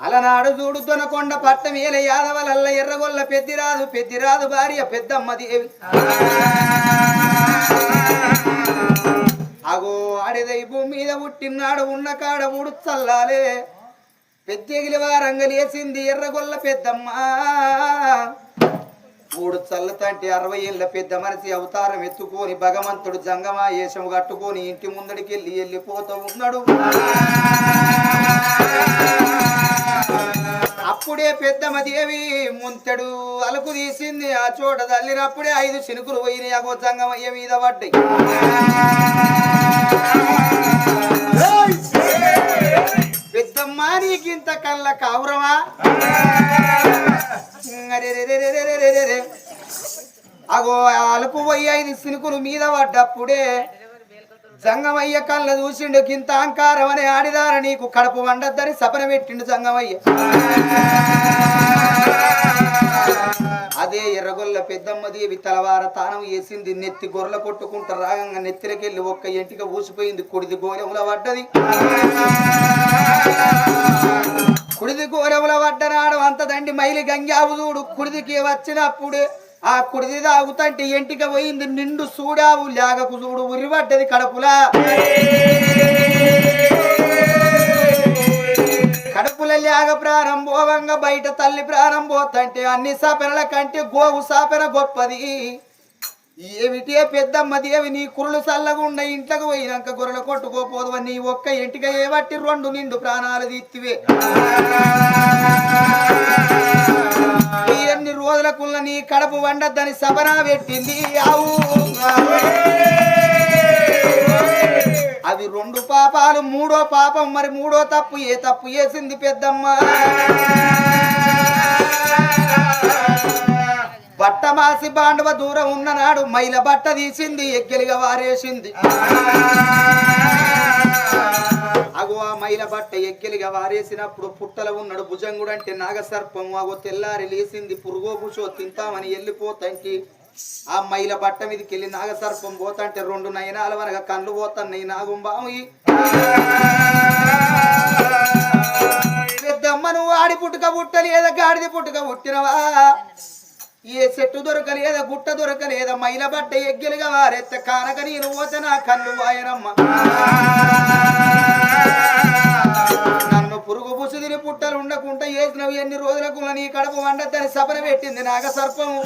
అలనాడు చూడు దొనకొండ పట్టం ఏల యాదవలల్ల ఎర్రగొల్ల పెద్దిరాదు పెద్దిరాదు భార్య పెద్దమ్మ దేవి. అగో ఆడిదై భూమి మీద పుట్టినాడు ఉన్న కాడ మూడు చల్లాలే. పెద్దగిలి వారంగలేసింది ఎర్రగొల్ల పెద్దమ్మ. మూడు చల్లతంటే అరవై ఏళ్ళ పెద్ద మనిషి అవతారం ఎత్తుకొని భగవంతుడు జంగమా వేషం కట్టుకొని ఇంటి ముందడికి వెళ్ళి వెళ్ళిపోతూ ఉన్నాడు. అప్పుడే పెద్దమ్మ దేవి ముంతెడు అలుకు తీసింది. ఆ చోట తల్లినప్పుడే ఐదు చినుకులు పోయినాయి. అగో అయ్యే మీద పడ్డాయి. పెద్దమ్మ నీకింత కళ్ళ కావురమా? అగో అలుకు పోయి ఐదు చినుకులు మీద పడ్డప్పుడే జంగమయ్య కళ్ళ చూసిండు కింత అంకారం అనే ఆడిదార నీకు కడుపు వండద్దని సపన పెట్టిండు జంగమయ్య. అదే ఎర్రగొల్ల పెద్దమ్మ దేవి తలవార తానం వేసింది నెత్తి గొర్రెల కొట్టుకుంటూ రాగంగా నెత్తిలకెళ్ళి ఒక్క ఎంటిక ఊసిపోయింది కుడిది గోరెముల పడ్డది కుడిది గోరెముల పడ్డనాడు అంత దండి మైలి గంగావు చూడు కుడిదికి వచ్చినప్పుడు ఆ కుడిది తాగుతంటే ఎంటిక పోయింది నిండు చూడావు లేగకు చూడు ఉరిపడ్డది కడుపులా. కడుపుల లేగ ప్రాణం బయట తల్లి ప్రారంభోతంటే అన్ని సాపెనల కంటే గోవు సాపెన గొప్పది. ఏమిటే పెద్దమ్మ దేవి నీ కురులు చల్లగుండ ఇంట్లోకి పోయినాక గొర్రెలు కొట్టుకోపోదు నీ ఒక్క ఇంటికి ఏ బట్టి రెండు నిండు ప్రాణాలు తీత్తివే. ఎన్ని రోజులకున్న నీ కడుపు వండద్దని సబరా పెట్టింది ఆవు అవి రెండు పాపాలు మూడో పాపం మరి మూడో తప్పు ఏ తప్పు చేసింది పెద్దమ్మ? బట్ట మాసి బాండవ దూరం ఉన్ననాడు మైల బట్ట తీసింది ఎగ్గెలిగా వారేసింది. బట్ట ఎక్కిలిగా వారేసినప్పుడు పుట్టల ఉన్నాడు భుజంగుడు అంటే నాగసర్పము. అగో తెల్లారి లేసింది పురుగో కూర్చో తింటామని వెళ్ళిపోతానికి ఆ మైల బట్ట మీదకి వెళ్ళి నాగసర్పం పోతంటే రెండు నయనాల వనక కళ్ళు పోతున్నాయి నాగుంబాము పెద్దమ్మ నువ్వు ఆడి పుట్టుక పుట్టలేదా గాడిది పుట్టుక పుట్టినవా? ఏ చెట్టు దొరకలేదా గుట్ట దొరకలేదా? మైల బట్ట ఎగ్గెలుగా వారెత్త కానక నేను పోతే నా కళ్ళు వాయనమ్మ. కడుపు వండద్దని సపన పెట్టింది నాగ సర్పము